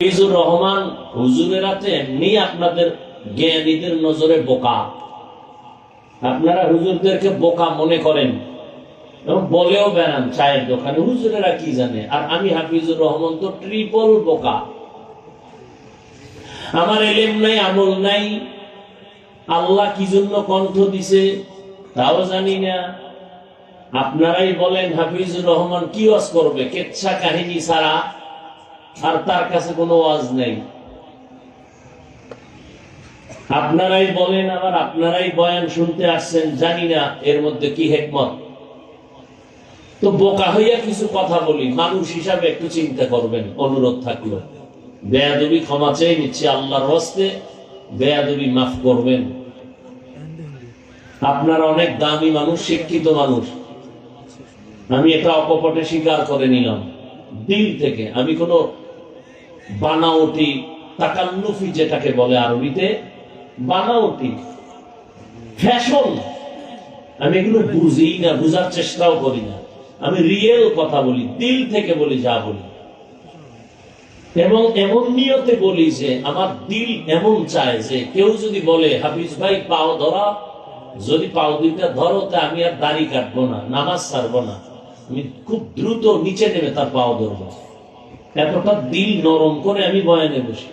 রহমান এমনি আপনাদের জ্ঞানীদের নজরে বোকা। আপনারা হুজুরদেরকে বোকা মনে করেন এবং বলেও বেড়ান, চায়ের দোকানে হুজুরেরা কি জানে? আর আমি হাফিজুর রহমান তো ট্রিপল বোকা। আমার এলেম নাই, আমল নাই। আল্লাহ কি জন্য কণ্ঠ দিছে তাও জানি না। আপনারাই বলেন, হাফিজুর রহমান কি ওয়াজ করবে? কেচ্ছা কাহিনী ছাড়া আর তার কাছে কোনো ওয়াজ নেই। আপনারাই বলেন আবার আপনারাই বয়ান শুনতে আসছেন, জানি না এর মধ্যে কি হেকমত। তো বোকা হইয়া কিছু কথা বলি, মানুষ হিসাবে একটু চিন্তা করবেন, অনুরোধ থাকল। বেয়াদবি ক্ষমা চেয়ে নিচ্ছি, আল্লাহর হস্তে বেয়াদবি মাফ করবেন। আপনারা অনেক দামি মানুষ, শিক্ষিত মানুষ। আমি এটা অকপটে স্বীকার করে নিলাম। দিল থেকে, আমি কোনো বানাওটি তাকাল্লুফি যেটাকে বলে আরবিতে, বানাওটি। ফ্যাশন। আমি এগুলো বুঝি না, বুঝার চেষ্টাও করি না। আমি রিয়েল কথা বলি, দিল থেকে বলি যা বলি। এবং এমন নিয়তে বলি যে, আমার দিল এমন চায় যে, কেউ যদি বলে, হাফিজ ভাই, পাও ধরা। যদি পাও দুইটা ধরো, তা আমি আর দাড়ি কাটবো না, নামাজ ছাড়বো না। আমি খুব দ্রুত নিচে নেমে তার পাও ধরবো। এতটা দিল নরম করে আমি বয়ানে বসি।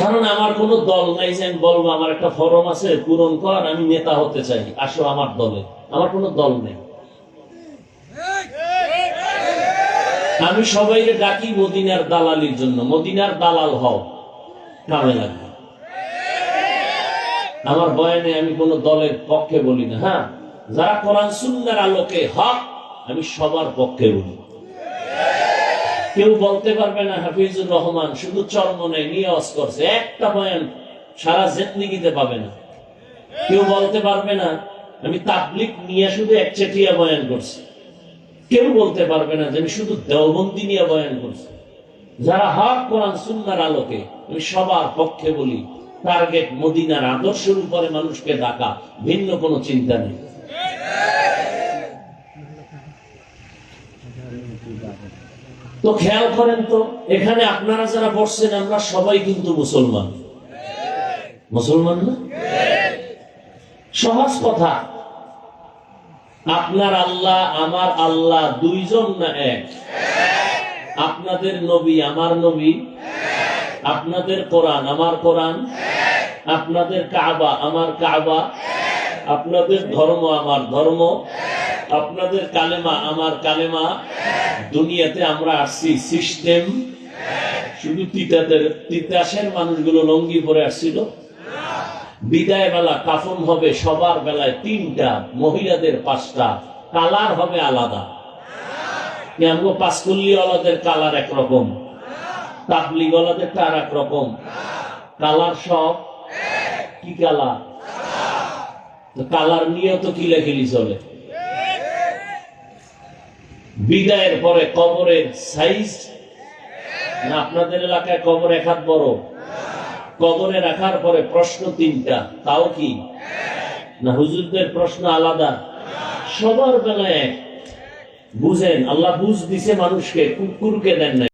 কারণ আমার কোনো দল নাই যে আমি বলব, আমার একটা ফরম আছে, পূরণ কর আমি নেতা হতে চাই, আসো আমার দলে। আমার কোনো দল নেই। আমি সবাইকে ডাকি মদিনার দালালির জন্য। মদিনার দালাল হও কামে লাগবে। আমার বয়ানে আমি কোন দলের পক্ষে বলি না হ্যাঁ? যারা কোরআন সুন্নার আলোকে হক, আমি সবার পক্ষে বলি কেউ বলতে পারবে না, হাফিজুর রহমান শুধু চরমনে নিয়স করছে। একটা বয়ান সারা জেতনিগিতে পাবে না। কেউ বলতে পারবে না, আমি তাবলিক নিয়ে শুধু একচেটিয়া বয়ান করছি। কেউ বলতে পারবে না যে আমি শুধু দেওবন্দি নিয়ে বয়ান করছি। যারা হক কোরআন সুন্নার আলোকে, আমি সবার পক্ষে বলি, টার্গেট মদিনার আদর্শের উপরে মানুষকে ডাকা, ভিন্ন কোনো চিন্তা নেই। তো খেয়াল করেন তো, এখানে আপনারা যারা বসছেন, আমরা সবাই কিন্তু মুসলমান। মুসলমান না? সহজ কথা। আপনার আল্লাহ, আমার আল্লাহ দুইজন না এক? আপনাদের নবী আমার নবী? আপনাদের কোরআন আমার কোরআন? আপনাদের কাবা আমার কাবা? আপনাদের ধর্ম আমার ধর্ম। আপনাদের কালেমা আমার কালেমা। দুনিয়াতে আমরা আসছি সিস্টেম। শুধু তিতাদের, তিতাসের মানুষগুলো লঙ্গি পরে আসছিল। বিদায় বেলা কাফন হবে সবার বেলায় তিনটা, মহিলাদের পাঁচটা। কালার হবে আলাদা। পাঁচকুল্লি ওলাদের কালার একরকম? তাবলিগ ওলাদের তার একরকম কালার সব কি কালার? কালার নিয়ে তো কিলাকিলি চলে। বিদায়ের পরে কবরের সাইজ না আপনাদের এলাকায় কবর এক হাত বড়? কবরে রাখার পরে প্রশ্ন তিনটা, তাও কি? না হুজুরদের প্রশ্ন আলাদা? সবার বেলায় বুঝেন, আল্লাহ বুঝ দিছে মানুষকে, কুকুরকে দেন না